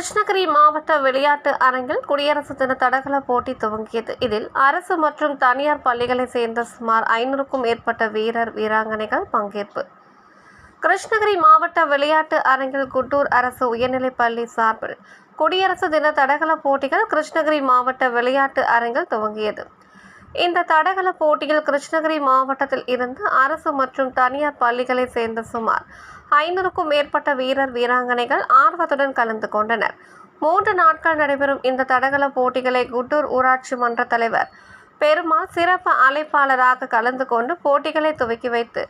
கிருஷ்ணகிரி மாவட்ட விளையாட்டு அரங்கில் குடியரசு தின தடகள போட்டி துவங்கியது. இதில் அரசு மற்றும் தனியார் பள்ளிகளைச் சேர்ந்த சுமார் ஐநூறுக்கும் மேற்பட்ட வீரர் வீராங்கனைகள் பங்கேற்பு. கிருஷ்ணகிரி மாவட்ட விளையாட்டு அரங்கில் குட்டூர் அரசு உயர்நிலைப் பள்ளி சார்பில் குடியரசு தின தடகள போட்டிகள் கிருஷ்ணகிரி மாவட்ட விளையாட்டு அரங்கில் துவங்கியது. இந்த தடகள போட்டியில் கிருஷ்ணகிரி மாவட்டத்தில் இருந்து அரசு மற்றும் தனியார் பள்ளிகளை சேர்ந்த சுமார் ஐநூறுக்கும் மேற்பட்ட வீரர் வீராங்கனைகள் ஆர்வத்துடன் கலந்து கொண்டனர். மூன்று நாட்கள் நடைபெறும் இந்த தடகள போட்டிகளை குட்டூர் ஊராட்சி மன்ற தலைவர் பெருமாள் சிறப்பு அழைப்பாளராக கலந்து கொண்டு போட்டிகளை துவக்கி வைத்து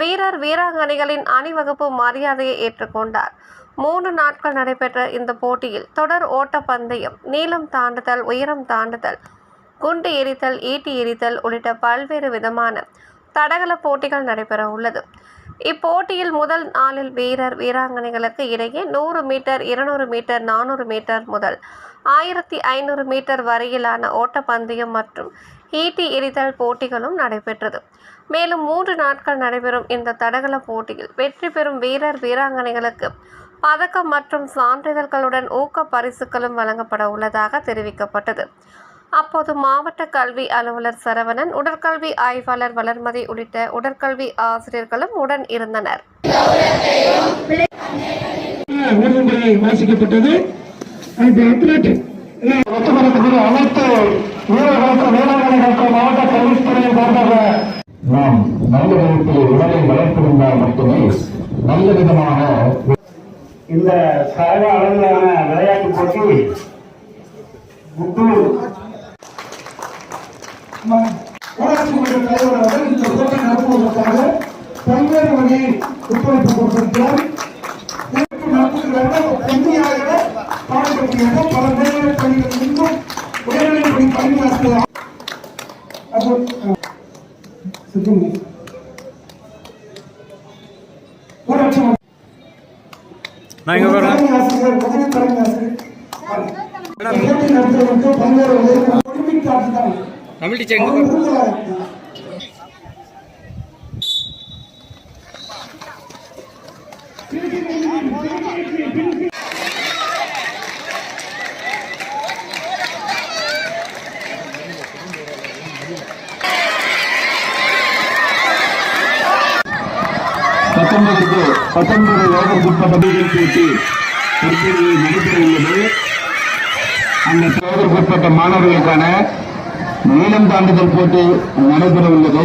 வீரர் வீராங்கனைகளின் அணிவகுப்பு மரியாதையை ஏற்றுக்கொண்டார். மூன்று நாட்கள் நடைபெற்ற இந்த போட்டியில் தொடர் ஓட்டப்பந்தயம் நீளம் தாண்டுதல் உயரம் தாண்டுதல் குண்டு எரித்தல் ஈட்டி எரித்தல் உள்ளிட்ட பல்வேறு விதமான தடகள போட்டிகள் நடைபெற உள்ளது. இப்போட்டியில் முதல் நாளில் வீரர் வீராங்கனைகளுக்கு இடையே நூறு மீட்டர் இருநூறு மீட்டர் நானூறு மீட்டர் முதல் ஆயிரத்தி ஐநூறு மீட்டர் வரையிலான ஓட்டப்பந்தயம் மற்றும் ஈட்டி எரிதல் போட்டிகளும் நடைபெற்றது. மேலும் மூன்று நாட்கள் நடைபெறும் இந்த தடகள போட்டியில் வெற்றி பெறும் வீரர் வீராங்கனைகளுக்கு பதக்கம் மற்றும் சான்றிதழ்களுடன் ஊக்க பரிசுகளும் வழங்கப்பட உள்ளதாக தெரிவிக்கப்பட்டது. அப்போது மாவட்ட கல்வி அலுவலர் சரவணன் உடற்கல்வி ஆய்வாளர் வளர்மதி உள்ளிட்ட உடற்கல்வி ஆசிரியர்களும் உடன் இருந்தனர். ஊர்வலங்களை வாசிக்கப்பட்டது. அந்த அத்லட் ஒத்துழைப்புக்கு அனைத்து வீரர்களுக்கும் வீராங்கனைகளுக்கும் மாவட்ட கல்வித்துறையின் சார்பாக நாம் நல்ல விதத்தில் உடலை வளர்த்திருந்தால் மட்டுமே நல்ல விதமாக இந்த சர்வ அளவிலான விளையாட்டு போட்டி ஊராட்சி மன்ற தலைவர் அவர்கள் இந்த போட்டி நடத்துவதற்காக பல்வேறு ஒத்துழைப்பு கொடுத்திருக்கிறார். கல்வியாக பல மேல்நிலை பள்ளிகள் பணியாற்றுகிறார். தமிழ் டீச்சர். பத்தொன்பதுக்கு பத்தொன்பது வயதுக்குட்பட்ட வீரர் போட்டி தற்போது நடைபெற உள்ளது அந்த வயதுக்குட்பட்ட மாணவர்களுக்கான நீளம் தாண்டுதல் போட்டி நடைபெற உள்ளது.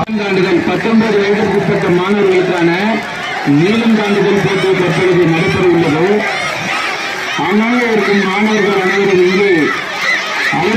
ஆண்டாண்டுகள் பத்தொன்பது வயதிற்குட்பட்ட மாணவர்களுக்கான நீளம் தாண்டுதல் போட்டி தற்பொழுது நடைபெற உள்ளது. ஆனால் இருக்கும் மாணவர்கள் அனைவரும்